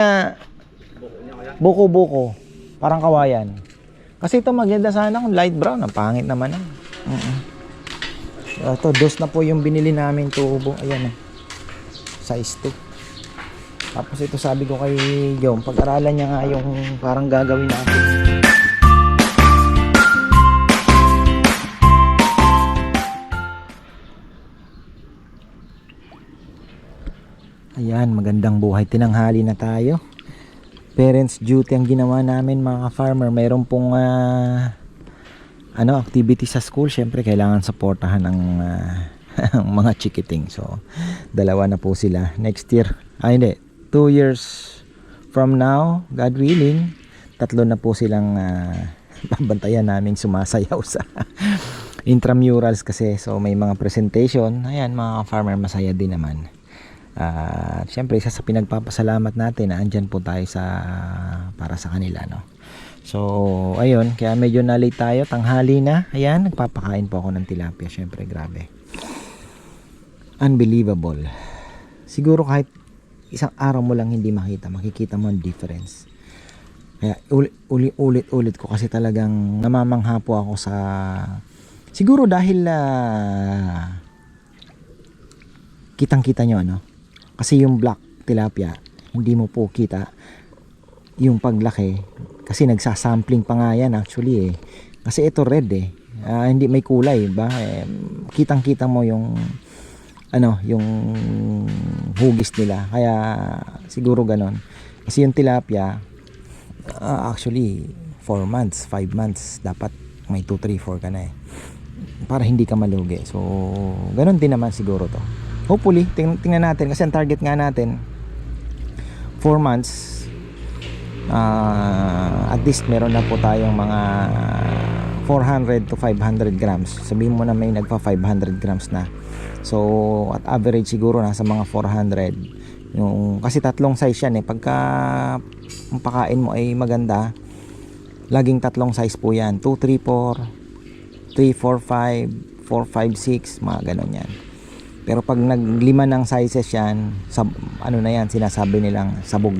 na buko-buko. Parang kawayan. Kasi ito maganda sana kung light brown. Ang pangit naman. ah. Mm-mm. Ito, dos na po yung binili namin tubo. Ayan eh. Size 2. Tapos ito sabi ko kay Jom, pag-aralan niya nga yung parang gagawin natin. Ayan, magandang buhay. Tinanghali na tayo. Parents duty ang ginawa namin mga farmer. Mayroon pong ah, ano, activity sa school. Siyempre, kailangan supportahan ang ang mga chikiting. So, dalawa na po sila. Next year, ay hindi, two years from now, God willing, tatlo na po silang ah, babantayan namin sumasayaw sa intramurals kasi. So, may mga presentation. Ayan, mga farmer, masaya din naman. At syempre isa sa pinagpapasalamat natin na andyan po tayo sa para sa kanila no. So ayun, kaya medyo na late tayo, tanghali na. Ayan, nagpapakain po ako ng tilapia, syempre grabe. Unbelievable. Siguro kahit isang araw mo lang hindi makita, makikita mo ang difference. Kaya uli- uli- ulit-ulit ko kasi talagang namamangha po ako sa siguro dahil ah, kitang-kita nyo ano kasi yung black tilapia hindi mo po kita yung paglaki kasi nagsasampling pa nga yan actually eh. Kasi ito red eh. Ah, hindi may kulay ba? Eh, kitang kita mo yung ano yung hugis nila. Kaya siguro ganon. Kasi yung tilapia ah, actually 4 months 5 months dapat may 2 3 4 ka na eh. Para hindi ka malugi. So ganon din naman siguro to hopefully ting tingnan natin kasi ang target nga natin 4 months ah, at least meron na po tayong mga 400 to 500 grams. Sabihin mo na may nagpa 500 grams na. So at average siguro nasa mga 400 yung kasi tatlong size yan eh. Pagka ang pakain mo ay maganda laging tatlong size po yan. 2, 3, 4 3, 4, 5 4, 5, 6 mga ganon yan pero pag naglima ng sizes yan, sab, ano na yan, sinasabi nilang sabog.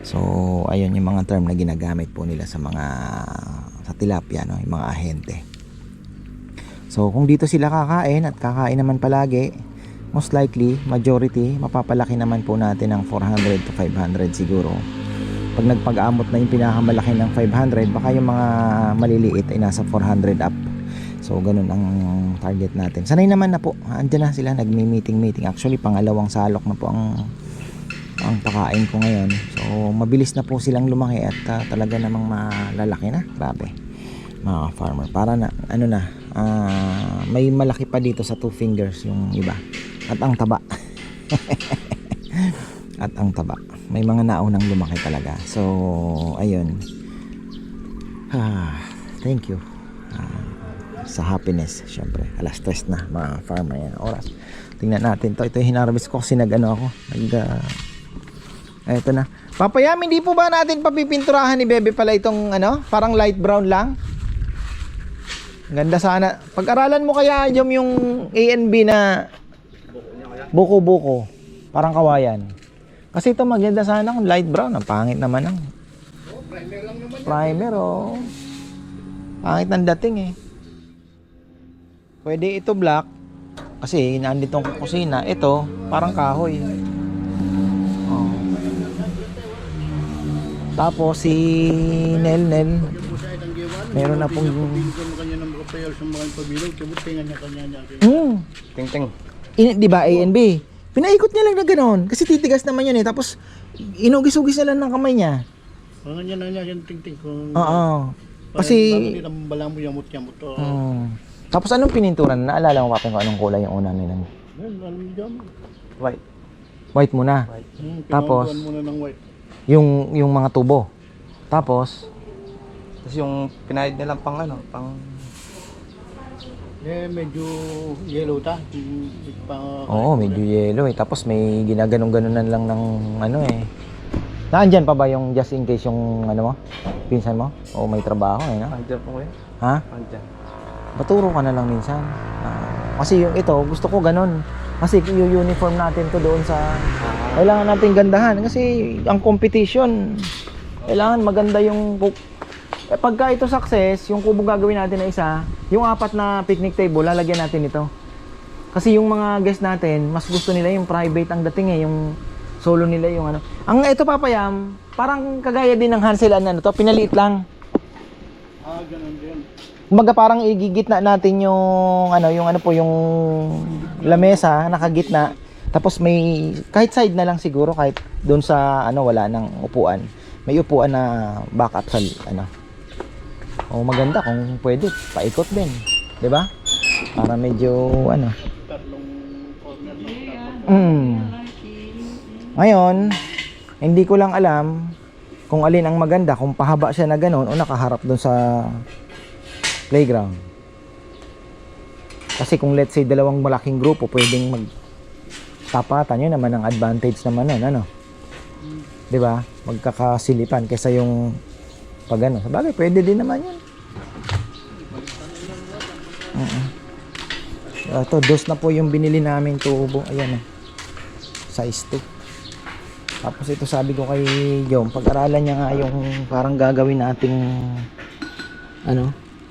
So, ayun yung mga term na ginagamit po nila sa mga sa tilapia, no? yung mga ahente. So, kung dito sila kakain at kakain naman palagi, most likely, majority, mapapalaki naman po natin ng 400 to 500 siguro. Pag nagpag-amot na yung pinakamalaki ng 500, baka yung mga maliliit ay nasa 400 up. So, ganun ang target natin. Sanay naman na po. Andiyan na sila, nagmi-meeting-meeting. Actually, pangalawang salok na po ang ang pakain ko ngayon. So, mabilis na po silang lumaki at ah, talaga namang malalaki na. Grabe. Mga farmer. Para na, ano na, ah, may malaki pa dito sa two fingers yung iba. At ang taba. at ang taba. May mga naunang lumaki talaga. So, ayun. Ah, thank you. Sa happiness syempre. Alas tres na mga farmer yan oras. Tingnan natin to. Ito yung hinarvest ko kasi nag ano ako. Nag uh, eto na. Papayam hindi po ba natin papipinturahan ni Bebe pala itong ano parang light brown lang? Ganda sana. Pag-aralan mo kaya Jom yung A and B na buko-buko. Parang kawayan. Kasi ito maganda sana. Kung light brown ang pangit naman ang primer oh. Pangit ng dating eh Pwede ito black kasi nandito ang kusina. Ito parang kahoy. Oh. Tapos si Nel Nel meron na pong Hmm. Ting ting. In, 'di ba A and B? Pinaikot niya lang na ganoon kasi titigas naman yun eh. Tapos inugis-ugis na lang ng kamay niya. Kung ganyan na niya yung ting ting kung Oo. Kasi hindi bala mo yamot yamot to. Hmm. Tapos anong pininturan? Naalala mo pa kung anong kulay yung una nila? Yan, alam mo dyan. White. White muna. Hmm, Tapos? muna ng white. Yung yung mga tubo. Tapos Tapos yung pinahid nilang pang ano, pang Eh, medyo yellow ta. Hmm, pa- Oo, medyo yellow eh. Tapos may ginaganong-ganonan lang ng ano eh. Naandyan pa ba yung just in case yung ano mo? Pinsan mo? O may trabaho eh, no? andyan po kuya. Ha? Andyan. Paturo ka na lang minsan. Ah, kasi yung ito, gusto ko ganun. Kasi yung uniform natin to doon sa kailangan natin gandahan kasi ang competition kailangan maganda yung eh, pagka ito success, yung kubong gagawin natin na isa, yung apat na picnic table, lalagyan natin ito. Kasi yung mga guest natin, mas gusto nila yung private ang dating eh, yung solo nila yung ano. Ang ito papayam, parang kagaya din ng Hansel ano to, pinaliit lang. Ah, ganun din. Kumbaga parang igigitna natin yung ano, yung ano po yung lamesa nakagitna. Tapos may kahit side na lang siguro kahit doon sa ano wala nang upuan. May upuan na backup sa ano. O maganda kung pwede, paikot din, 'di ba? Para medyo ano. Mm. Ngayon, hindi ko lang alam kung alin ang maganda, kung pahaba siya na gano'n o nakaharap doon sa playground. Kasi kung let's say dalawang malaking grupo pwedeng mag tapatan yun naman ang advantage naman nun, ano? 'Di ba? Magkakasilipan kaysa yung pag ano. Sabagay, pwede din naman yun. Mm Ito, dos na po yung binili namin tubo. Ayan eh. Size 2. Tapos ito sabi ko kay Jom, pag-aralan niya nga yung parang gagawin nating ano?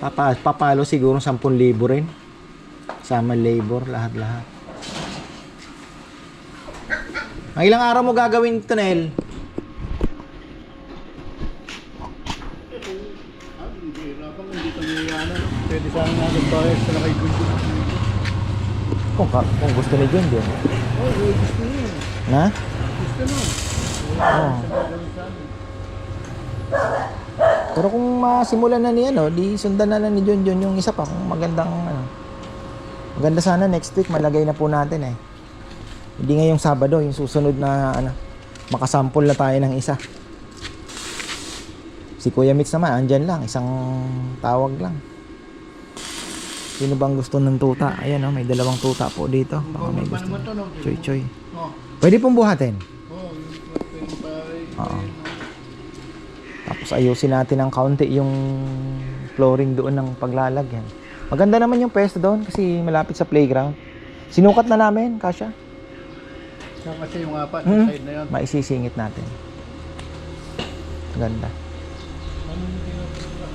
papa, papalo siguro 10,000 rin. Sama labor, lahat-lahat. Ang ilang araw mo gagawin ito, Nel? Pwede sana natin tayo sa nakay Gundo. Kung, ka- kung gusto ni John, John. Oh, gusto niyo. Na? Gusto niyo. Oo. Pero kung masimulan na ni ano, di sundan na lang ni John John yung isa pa kung magandang ano. Maganda sana next week malagay na po natin eh. Hindi ngayong Sabado, yung susunod na ano, makasample na tayo ng isa. Si Kuya Mitch naman, andyan lang, isang tawag lang. Sino bang gusto ng tuta? Ayan oh, may dalawang tuta po dito. Baka may gusto. Choy choy. Oh, Pwede pong buhatin. oh. Oo. Tapos ayusin natin ng kaunti yung flooring doon ng paglalagyan. Maganda naman yung pwesto doon kasi malapit sa playground. Sinukat na namin, Kasha. Saan kasi yung apat Hmm. sa side na yan. Maisisingit natin. Ganda. Ano hindi na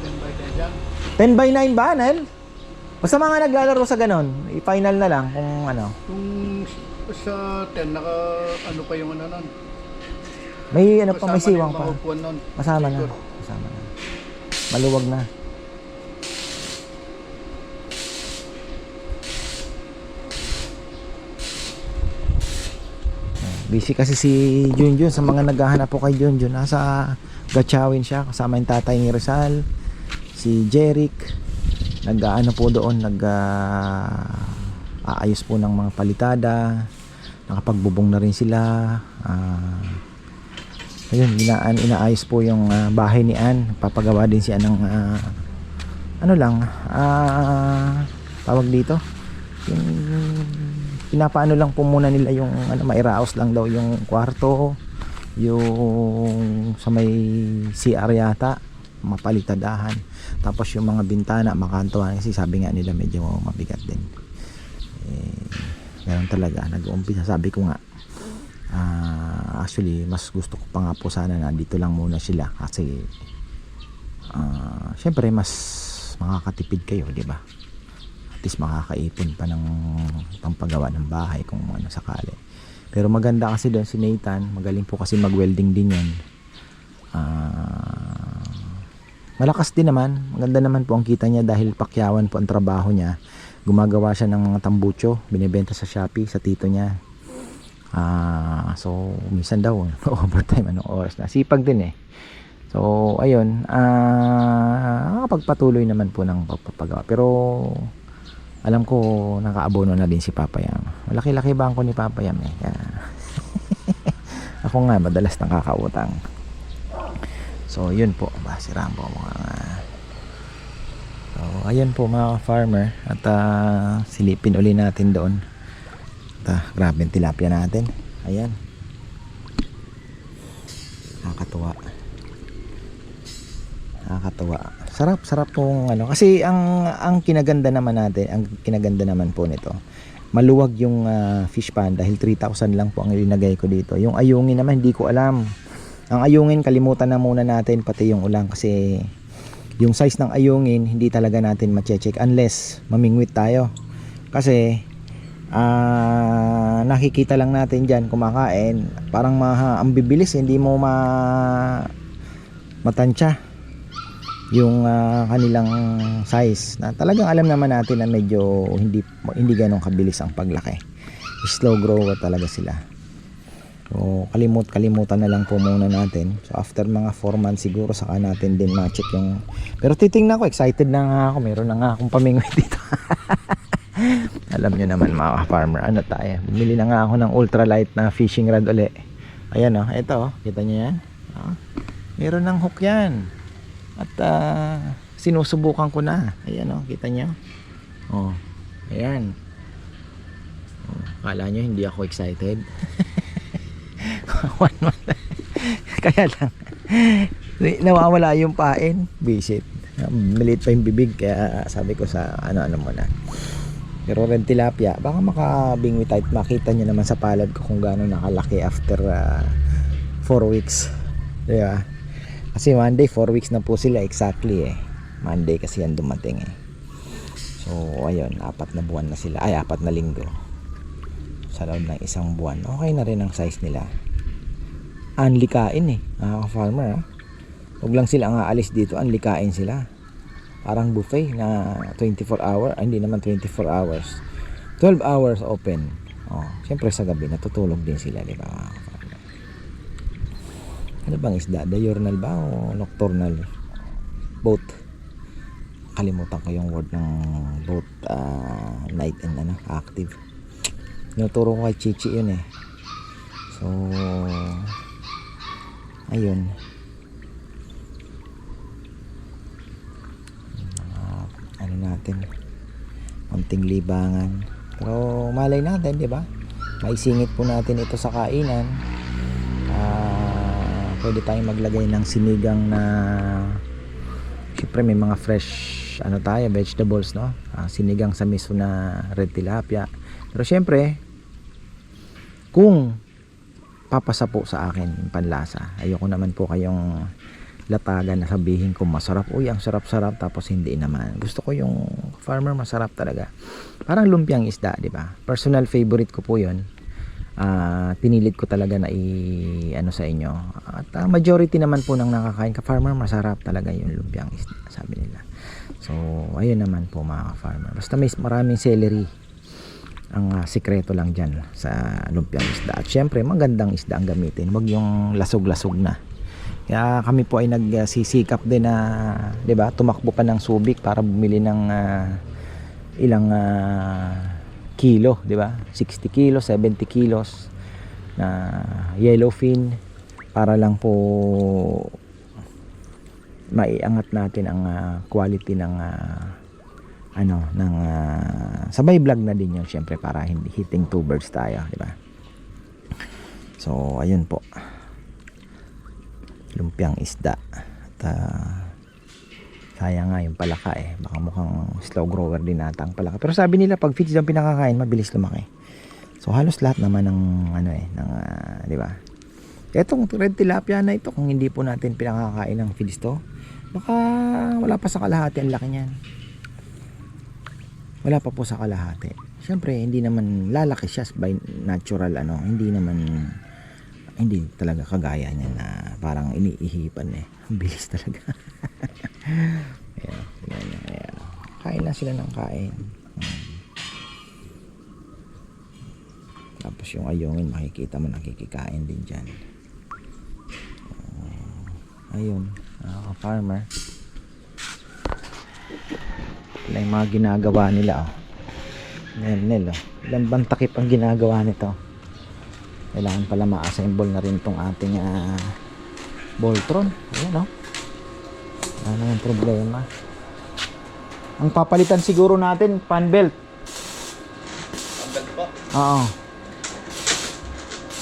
10 by 10 dyan? 10 by 9 ba, Nel? Basta mga naglalaro sa ganon, i-final na lang kung ano. Kung sa 10, naka ano pa yung ano nun? May ano pa, may siwang pa. Masama na. Masama na. Maluwag na. Busy kasi si Junjun sa mga naghahanap po kay Junjun. Nasa Gatchawin siya kasama yung tatay ni Rizal, si Jeric. Nag-ano po doon, nag ah, aayos po ng mga palitada. Nakapagbubong na rin sila. Ah, ayun, inaan, inaayos po yung ah, bahay ni Ann. Papagawa din siya ng ah, ano lang, ah, tawag dito. Yung pinapaano lang po muna nila yung ano, mairaos lang daw yung kwarto, yung sa may CR yata, mapalitadahan. Tapos yung mga bintana, makantuhan kasi sabi nga nila medyo mabigat din. Eh, ganun talaga, nag-uumpisa. Sabi ko nga, Ah, actually, mas gusto ko pa nga po sana na dito lang muna sila kasi ah, syempre mas makakatipid kayo, di ba? At least makakaipon pa ng pampagawa ng bahay kung ano sakali. Pero maganda kasi doon si Nathan, magaling po kasi mag-welding din yun. Ah, malakas din naman, maganda naman po ang kita niya dahil pakyawan po ang trabaho niya. Gumagawa siya ng mga tambucho, binebenta sa Shopee sa tito niya. Ah, so minsan daw overtime anong oras na. Sipag din eh. So ayun, ah nakapagpatuloy naman po ng pagpapagawa. Pero alam ko nakaabono na din si Papa Yam. Malaki-laki bangko ni Papa Yam eh. Kaya ako nga madalas nakakautang. So yun po, ba si Rambo mga So ayun po mga farmer at ah, silipin uli natin doon. At ah, grabe yung tilapia natin. Ayan. Nakakatuwa. Nakakatuwa. Sarap, sarap pong ano. Kasi ang ang kinaganda naman natin, ang kinaganda naman po nito. Maluwag yung ah, fish pan dahil 3,000 lang po ang ilinagay ko dito. Yung ayungin naman hindi ko alam. Ang ayungin kalimutan na muna natin pati yung ulang kasi yung size ng ayungin hindi talaga natin ma-check unless mamingwit tayo. Kasi ah nakikita lang natin diyan kumakain. Parang maha, ang bibilis hindi mo ma matansya yung ah, kanilang size na talagang alam naman natin na medyo hindi hindi ganong kabilis ang paglaki. Slow grower talaga sila. So kalimut kalimutan na lang po muna natin. So after mga 4 months siguro saka natin din ma-check yung pero titingnan ko excited na nga ako. Meron na nga akong pamingwit dito alam nyo naman mga farmer ano tayo? Bumili na nga ako ng ultralight na fishing rod uli. Ayan o oh, ito oh, kita nyo yan? Oh, meron ng hook yan. At ah, sinusubukan ko na. Ayan o kita nyo? Oh, ayan. Oh, kala nyo hindi ako excited? One month. Kaya lang. Nawawala yung pain. Visit. Maliit pa yung bibig kaya sabi ko sa ano ano muna pero red tilapia baka makabingwi tight makita nyo naman sa palad ko kung gaano nakalaki after 4 weeks. Di ba? Kasi Monday 4 weeks na po sila exactly eh. Monday kasi yan dumating eh. So ayun apat na buwan na sila. Ay apat na linggo. Sa loob ng isang buwan. Okay na rin ang size nila. Anlikain eh mga farmer ah. Huwag lang sila ang aalis dito anlikain sila parang buffet na 24 hour ah, hindi naman 24 hours. 12 hours open. Oh, siyempre sa gabi natutulog din sila di ba? Ano bang isda? Diurnal ba o nocturnal? Both. Kalimutan ko yung word ng both ah, night and ano active. Tinuturo ko kay Chichi yun eh. So ayun mga ano natin. Konting libangan. Pero malay natin di ba? Maisingit po natin ito sa kainan. Ah, pwede tayong maglagay ng sinigang na syempre may mga fresh ano tayo vegetables no? Ah, sinigang sa miso na red tilapia. Pero syempre kung papasa po sa akin yung panlasa ayoko naman po kayong latagan na sabihin ko masarap. Uy ang sarap sarap tapos hindi naman. Gusto ko yung farmer masarap talaga. Parang lumpiang isda di ba? Personal favorite ko po yun. Ah, pinilit ko talaga na i ano sa inyo. At ah, majority naman po ng nakakain ka farmer masarap talaga yung lumpiang isda sabi nila. So ayun naman po mga farmer basta may maraming celery ang ah, sikreto lang dyan sa lumpiang isda. At syempre magandang isda ang gamitin. Wag yung lasog-lasog na kaya kami po ay nagsisikap din na 'di ba tumakbo pa ng Subic para bumili ng ah, ilang ah, kilo 'di ba? 60 kilos 70 kilos na yellowfin para lang po maiangat natin ang ah, quality ng ah, ano ng ah, sabay vlog na din yun syempre para hindi hitting two birds tayo di ba? So ayun po lumpiang isda. At ah, sayang nga yung palaka eh. Baka mukhang slow grower din nata ang palaka. Pero sabi nila pag feeds ang pinakakain mabilis lumaki. So halos lahat naman ng ano eh ng ah, di ba? Etong red tilapia na ito kung hindi po natin pinakakain ng feeds to baka wala pa sa kalahati ang laki niyan. Wala pa po sa kalahati. Syempre hindi naman lalaki siya by natural ano hindi naman hindi talaga kagaya niya na parang iniihipan eh ang bilis talaga ayan, ayan, ayan, kain lang sila ng kain tapos yung ayungin makikita mo nakikikain din dyan Oh, ayun mga farmer wala yung mga ginagawa nila oh. Nel, Nel, oh. Ilan bang ang ginagawa nito? Kailangan pala ma-assemble na rin tong ating ah, Voltron. Ayan, oh. Wala naman problema. Ang papalitan siguro natin, fan belt. Ang po. Oo.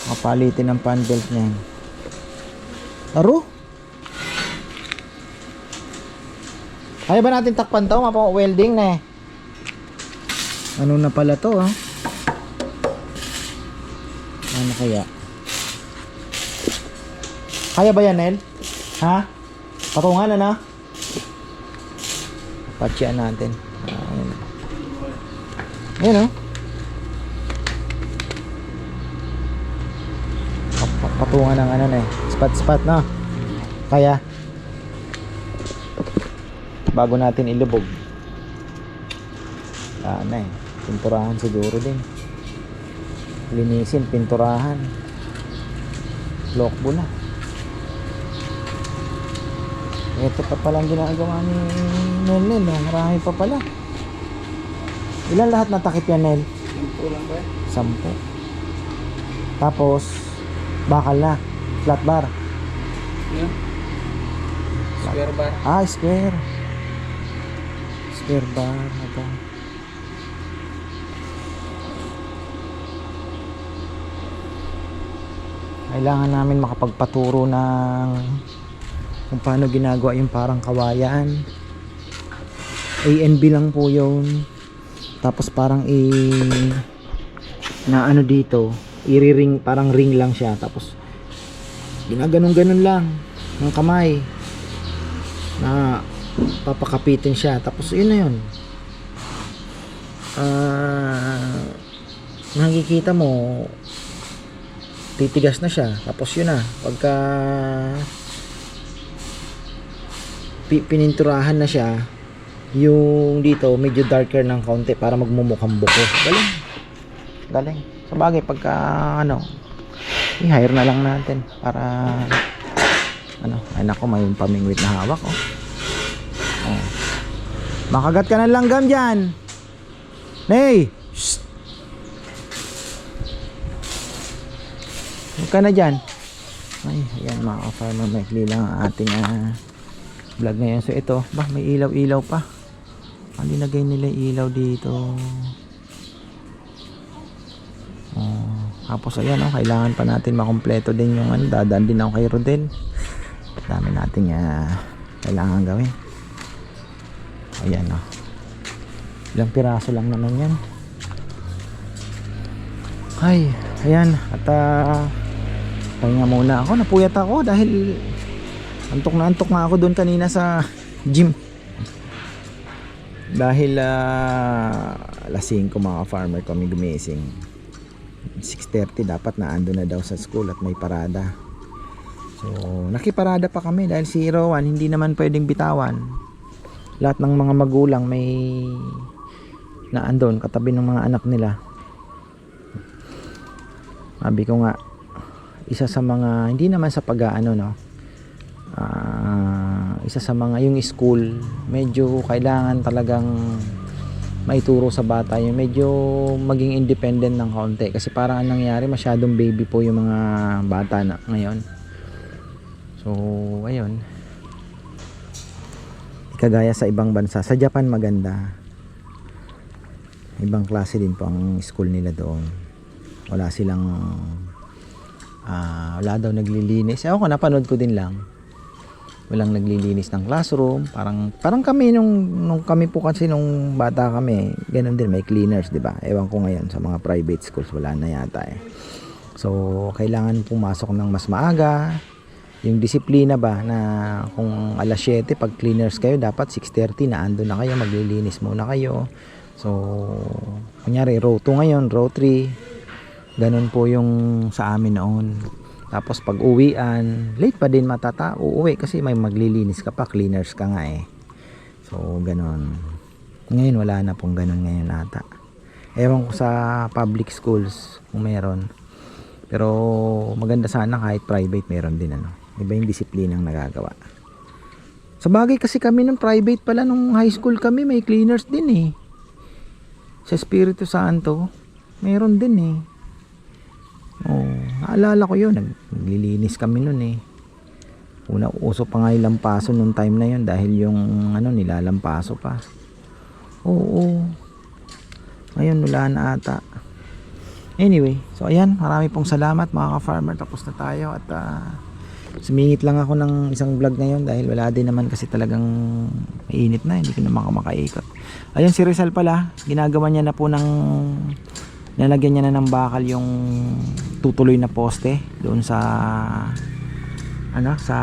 Mapalitin ang fan belt niyan. Aro? Kaya ba natin takpan to? Mapa welding na eh. Ano na pala to ha? Ano kaya? Kaya ba yan, Nel? Ha? Patungan na na? Patsyan natin. Ayun oh. Pa- patungan ng ano na eh. Spot spot na. Kaya bago natin ilubog. Na eh. Pinturahan siguro din. Linisin, pinturahan. Lockbo na. Ito pa palang ginagawa ni Nel Nel. oh. Marami pa pala. Ilan lahat natakip yan Nel? Simple lang ba? Sampo. Tapos, bakal na. Flat bar. Yan. Square bar. Ah, square. Square bar. Ito. Kailangan namin makapagpaturo ng kung paano ginagawa yung parang kawayan. A and lang po yun. Tapos parang i na ano dito, iri-ring parang ring lang siya. Tapos ginaganon-ganon lang ng kamay na papakapitin siya. Tapos yun na yun. Ah, nakikita mo titigas na siya. Tapos yun na. Pagka pi- pininturahan na siya, yung dito medyo darker ng kaunti para magmumukhang buko. Galing. Galing. Sa bagay, pagka ano, i-hire na lang natin para ano, ay nako may pamingwit na hawak oh. oh. Makagat ka ng langgam dyan. Nay! Shh! Huwag ka na dyan. Ay, ayan mga ka-farmer, maikli lang ang ating ah, vlog ngayon. So ito, bah, may ilaw-ilaw pa. Ang linagay nila ilaw dito. Oh, tapos ayan, oh, kailangan pa natin makompleto din yung ano, dadaan din ako kay Rodel. Dami nating ah, kailangan gawin. Ayan, oh. Ilang piraso lang naman yan. Ay, ayan. At ah, pahinga muna ako. Napuyat ako dahil antok na antok nga ako doon kanina sa gym. Dahil ah, alas 5 mga farmer kami gumising. 6.30 dapat na ando na daw sa school at may parada. So, nakiparada pa kami dahil si Rowan hindi naman pwedeng bitawan. Lahat ng mga magulang may na andon katabi ng mga anak nila. Sabi ko nga isa sa mga hindi naman sa pag-aano no. Ah, isa sa mga yung school medyo kailangan talagang maituro sa bata yung medyo maging independent ng kaunti kasi parang anong nangyari masyadong baby po yung mga bata na ngayon. So ayun. Kagaya sa ibang bansa. Sa Japan maganda. Ibang klase din po ang school nila doon. Wala silang ah, wala daw naglilinis. Ako napanood ko din lang. Walang naglilinis ng classroom. Parang parang kami nung nung kami po kasi nung bata kami ganun din may cleaners di ba? Ewan ko ngayon sa mga private schools wala na yata eh. So kailangan pumasok ng mas maaga. Yung disiplina ba na kung alas 7 pag cleaners kayo dapat 6.30 na ando na kayo maglilinis muna kayo. So kunyari row 2 ngayon row 3 ganun po yung sa amin noon tapos pag uwian, late pa din matata. Uuwi kasi may maglilinis ka pa, cleaners ka nga eh. So, ganon. Ngayon wala na pong ganon ngayon ata. Ewan ko sa public schools kung meron. Pero maganda sana kahit private meron din ano. Iba yung disiplinang nagagawa. Sa bagay kasi kami nung private pala nung high school kami may cleaners din eh. sa Espiritu Santo, meron din eh. Naalala ko yun. Nag- Naglilinis kami nun eh. Una, uso pa nga yung lampaso nung time na yun dahil yung ano, nilalampaso pa. Oo. Ngayon, wala na ata. Anyway, so ayan, marami pong salamat mga ka-farmer. Tapos na tayo at ah, sumingit lang ako ng isang vlog ngayon dahil wala din naman kasi talagang mainit na, hindi ko na maka- makaikot. Ayun si Rizal pala, ginagawa niya na po ng nalagyan niya na ng bakal yung tutuloy na poste doon sa ano sa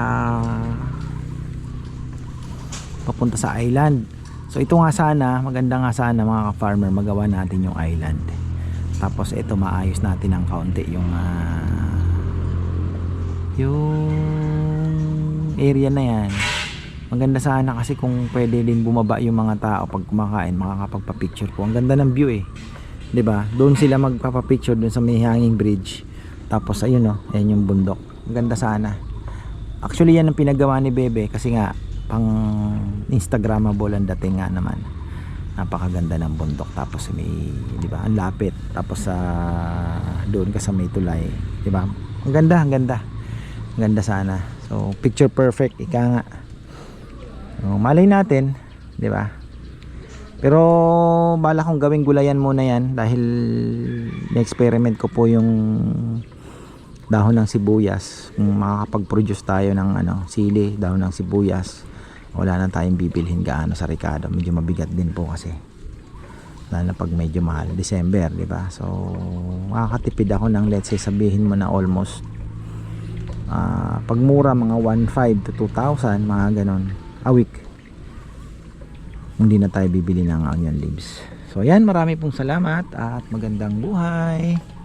papunta sa island. So ito nga sana, maganda nga sana mga ka-farmer magawa natin yung island. Tapos ito maayos natin ng kaunti yung ah, yung area na yan. Maganda sana kasi kung pwede din bumaba yung mga tao pag kumakain, makakapagpa-picture po. Ang ganda ng view eh. 'Di ba? Doon sila magpapa-picture doon sa may hanging bridge. Tapos ayun oh, ayan yung bundok. Ang ganda sana. Actually yan ang pinagawa ni Bebe kasi nga pang Instagrammable ang dating nga naman. Napakaganda ng bundok tapos may, 'di ba? Ang lapit. Tapos sa doon ka sa may tulay, 'di ba? Ang ganda, ang ganda. Ang ganda sana. So picture perfect ika nga. So, malay natin, 'di ba? Pero bala kong gawing gulayan muna yan dahil na-experiment ko po yung dahon ng sibuyas. Kung makakapag-produce tayo ng ano, sili, dahon ng sibuyas, wala na tayong bibilhin gaano sa Ricardo. Medyo mabigat din po kasi. Lalo na pag medyo mahal. December, di ba? So, makakatipid ako ng let's say sabihin mo na almost ah, pag mura mga 1.5 to 2,000 mga ganon a week hindi na tayo bibili ng onion leaves. So yan marami pong salamat at magandang buhay